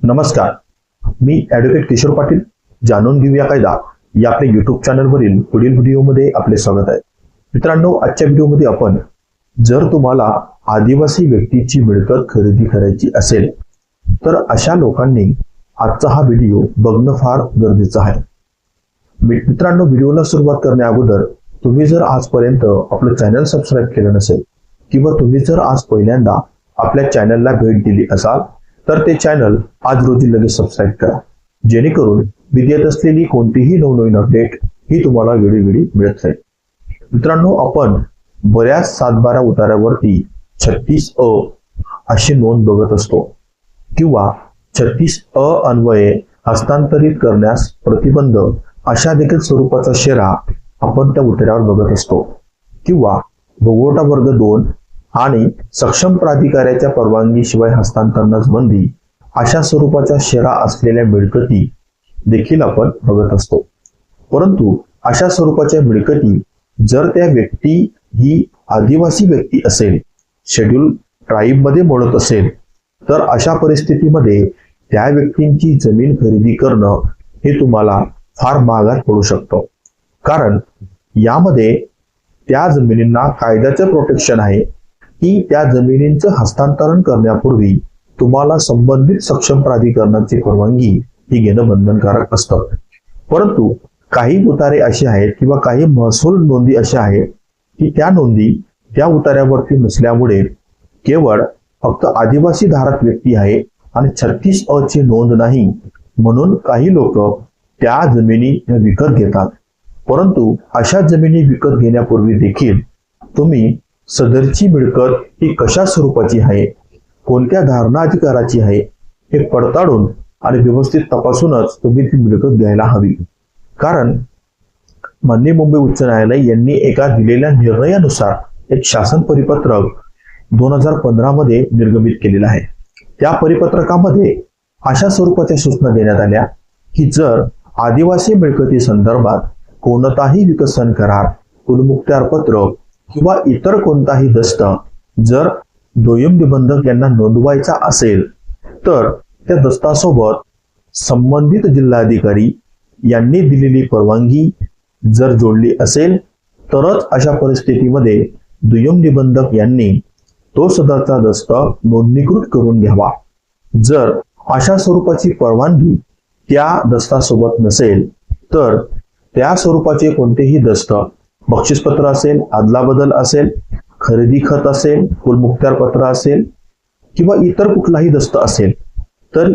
नमस्कार. मी ॲडव्होकेट किशोर पाटील. जाणून घेऊया कायदा. या आपल्या युट्यूब चॅनलवरील पुढील व्हिडिओमध्ये आपले स्वागत आहे. मित्रांनो आजच्या व्हिडिओमध्ये आपण जर तुम्हाला आदिवासी व्यक्तीची मिळकत खरेदी करायची असेल तर अशा लोकांनी आजचा हा व्हिडिओ बघणं फार गरजेचं आहे. मित्रांनो व्हिडिओला सुरुवात करण्या अगोदर तुम्ही जर आजपर्यंत आपलं चॅनल सबस्क्राईब केलं नसेल किंवा तुम्ही जर आज पहिल्यांदा आपल्या चॅनलला भेट दिली असाल तर ते चॅनल आज रोजी लगेच सबस्क्राईब करा. जेणेकरून मी देत असलेली कोणतीही नवनवीन अपडेट ही तुम्हाला वेळोवेळी मिळत राहील. मित्रांनो आपण बऱ्याच सातबारा उतार्यावरती छत्तीस अ अशी नोंद बघत असतो किंवा छत्तीस अ अन्वये हस्तांतरित करण्यास प्रतिबंध अशा देखील स्वरूपाचा शेरा आपण त्या उतार्यावर बघत असतो किंवा भोगवटा वर्ग दोन आणि सक्षम प्राधिकाऱ्याच्या परवानगीशिवाय हस्तांतरणास बंदी अशा स्वरूपाचा शेरा असलेल्या मिळकती देखील आपण बघत असतो. परंतु अशा स्वरूपाच्या मिळकती जर त्या व्यक्ती ही आदिवासी व्यक्ती असेल शेड्यूल ट्राईबमध्ये मोडत असेल तर अशा परिस्थितीमध्ये त्या व्यक्तींची जमीन खरेदी करणं हे तुम्हाला फार महागात पडू शकतं. कारण यामध्ये त्या जमिनींना कायद्याचं प्रोटेक्शन आहे की त्या जमिनींचं हस्तांतरण करण्यापूर्वी तुम्हाला संबंधित सक्षम प्राधिकरणाची परवानगी ही घेणं बंधनकारक असतं. परंतु काही उतारे असे आहेत किंवा काही महसूल नोंदी अशा आहेत की त्या नोंदी त्या उतार्यावरती नसल्यामुळे केवळ फक्त आदिवासी धारक व्यक्ती आहे आणि छत्तीस अ ची नोंद नाही म्हणून काही लोक त्या जमिनी विकत घेतात. परंतु अशा जमिनी विकत घेण्यापूर्वी देखील तुम्ही सदरची मिळकत ही कशा स्वरूपाची आहे? कोणत्या धारणा अधिकाराची आहे? हे पडताळून आणि व्यवस्थित तपासूनच तुम्ही ती मिळकत घ्यायला हवी. कारण माननीय मुंबई उच्च न्यायालय यांनी एका दिलेल्या निर्णयानुसार एक शासन परिपत्रक दोन हजार पंधरा मध्ये निर्गमित केलेलं आहे. त्या परिपत्रकामध्ये अशा स्वरूपाच्या सूचना देण्यात आल्या की जर आदिवासी मिळकती संदर्भात कोणताही विकसन करार कुलमुक्त्यार किंवा इतर कोणताही दस्त जर दोयम निबंधक यांना नोंदवायचा असेल तर त्या दस्तासोबत संबंधित जिल्हाधिकारी यांनी दिलेली परवानगी जर जोडली असेल तरच अशा परिस्थितीमध्ये दुय्यम निबंधक यांनी तो सदरचा दस्त नोंदणीकृत करून घ्यावा. जर अशा स्वरूपाची परवानगी त्या दस्तासोबत नसेल तर त्या स्वरूपाचे कोणतेही दस्त बक्षीसपत्र असेल अदलाबदल असेल खरेदी खत असेल कुलमुख्तार पत्र असेल किंवा इतर कुठलाही दस्त असेल तर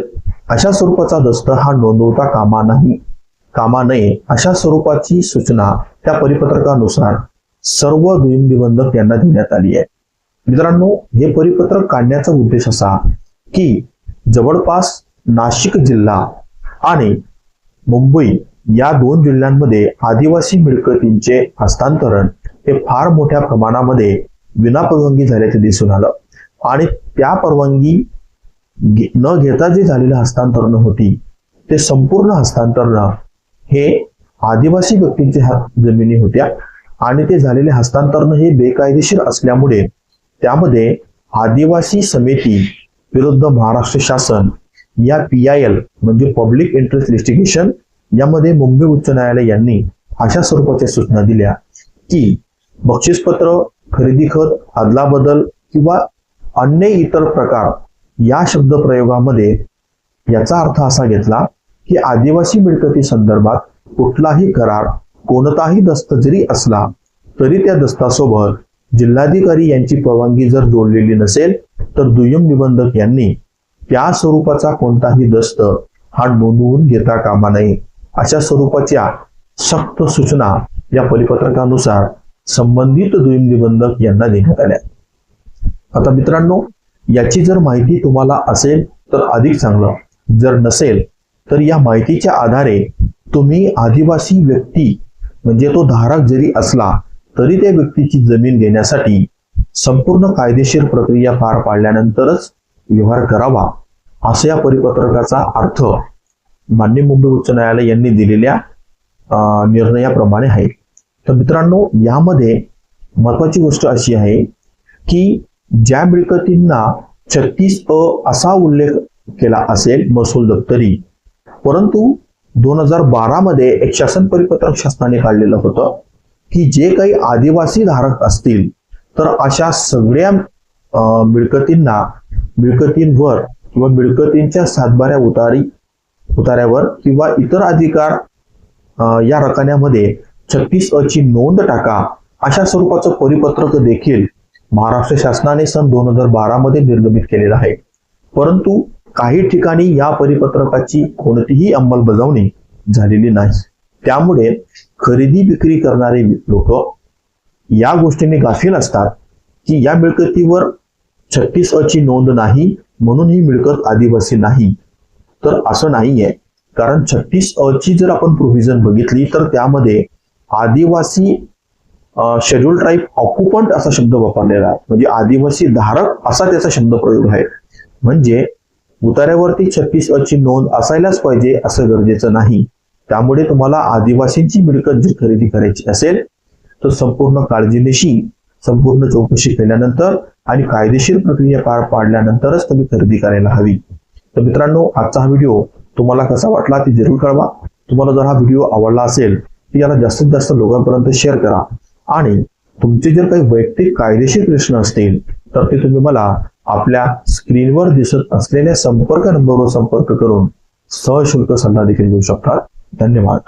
अशा स्वरूपाचा दस्त हा नोंदवता कामा नाही. कामा नये अशा स्वरूपाची सूचना त्या परिपत्रकानुसार सर्व दुय्यम निबंधक यांना देण्यात आली आहे. मित्रांनो हे परिपत्रक काढण्याचा उद्देश असा की जवळपास नाशिक जिल्हा आणि मुंबई या दोन जिल्ह्यांमध्ये आदिवासी मिळकतींचे हस्तांतरण हे फार मोठ्या प्रमाणामध्ये विना परवानगी झाल्याचे दिसून आलं. आणि त्या परवानगी घे- न घेता जे झालेलं हस्तांतरण होती ते संपूर्ण हस्तांतरण हे आदिवासी व्यक्तींच्या जमिनी होत्या. आणि ते झालेले हस्तांतरण हे बेकायदेशीर असल्यामुळे त्यामध्ये आदिवासी समिती विरुद्ध महाराष्ट्र शासन या पी आय एल म्हणजे पब्लिक इंटरेस्ट लिस्टिगेशन यामध्ये मुंबई उच्च न्यायालय यांनी अशा स्वरूपाच्या सूचना दिल्या की बक्षीसपत्र खरेदी खत अदलाबदल किंवा अन्य इतर प्रकार या शब्द प्रयोगामध्ये याचा अर्थ असा घेतला की आदिवासी मिळकती संदर्भात कुठलाही करार कोणताही दस्त जरी असला तरी त्या दस्तासोबत जिल्हाधिकारी यांची परवानगी जर जोडलेली नसेल तर दुय्यम निबंधक यांनी त्या स्वरूपाचा कोणताही दस्त हा नोंदवून घेता कामा नये. अशा स्वरूपाच्या सक्त सूचना या परिपत्रकानुसार संबंधित दुय्यम निबंधक यांना देण्यात आल्या. आता मित्रांनो याची जर माहिती तुम्हाला असेल तर अधिक चांगलं. जर नसेल तर या माहितीच्या आधारे तुम्ही आदिवासी व्यक्ती म्हणजे तो धारक जरी असला तरी त्या व्यक्तीची जमीन घेण्यासाठी संपूर्ण कायदेशीर प्रक्रिया पार पाडल्यानंतरच व्यवहार करावा असं या परिपत्रकाचा अर्थ मान्य मुंबई उच्च न्यायालय यांनी दिलेल्या निर्णयाप्रमाणे आहे. तर मित्रांनो यामध्ये महत्वाची गोष्ट अशी आहे की ज्या मिळकतींना छत्तीस अ असा उल्लेख केला असेल महसूल दप्तरी परंतु दोन हजार बारामध्ये एक शासन परिपत्रक शासनाने काढलेलं होतं की जे काही आदिवासी धारक असतील तर अशा सगळ्या मिळकतींना मिळकतींवर किंवा मिळकतींच्या सातबाऱ्या उतारी उतार्यावर किंवा इतर अधिकार या रकान्यामध्ये छत्तीस अ ची नोंद टाका. अशा स्वरूपाचं परिपत्रक देखील महाराष्ट्र शासनाने सन दोन हजार बारा मध्ये निर्गमित केलेलं आहे. परंतु काही ठिकाणी या परिपत्रकाची कोणतीही अंमलबजावणी झालेली नाही. त्यामुळे खरेदी विक्री करणारे लोक या गोष्टीने गाफील असतात की या मिळकतीवर छत्तीस अ ची नोंद नाही म्हणून ही मिळकत आदिवासी नाही. तर असं नाहीये. कारण छत्तीस अची ची जर आपण प्रोव्हिजन बघितली तर त्यामध्ये आदिवासी शेड्यूल ट्राईब ऑक्युपंट असा शब्द वापरलेला आहे. म्हणजे आदिवासी धारक असा त्याचा शब्द प्रयोग आहे. म्हणजे उतार्यावरती छत्तीस अची ची नोंद असायलाच पाहिजे असं गरजेचं नाही. त्यामुळे तुम्हाला आदिवासींची मिळकत जर खरेदी करायची असेल तर संपूर्ण काळजीनिशी संपूर्ण चौकशी केल्यानंतर आणि कायदेशीर प्रक्रिया पार पाडल्यानंतरच तुम्ही खरेदी करायला हवी. तर मित्रांनो आजचा हा व्हिडिओ तुम्हाला कसा वाटला ते जरूर कळवा. तुम्हाला जर हा व्हिडिओ आवडला असेल तर याला जास्तीत जास्त लोकांपर्यंत शेअर करा. आणि तुमचे जर काही वैयक्तिक कायदेशीर प्रश्न असतील तर ते तुम्ही मला आपल्या स्क्रीनवर दिसत असलेल्या संपर्क नंबरवर संपर्क करून सहशुल्क सल्ला देखील घेऊ शकता. धन्यवाद.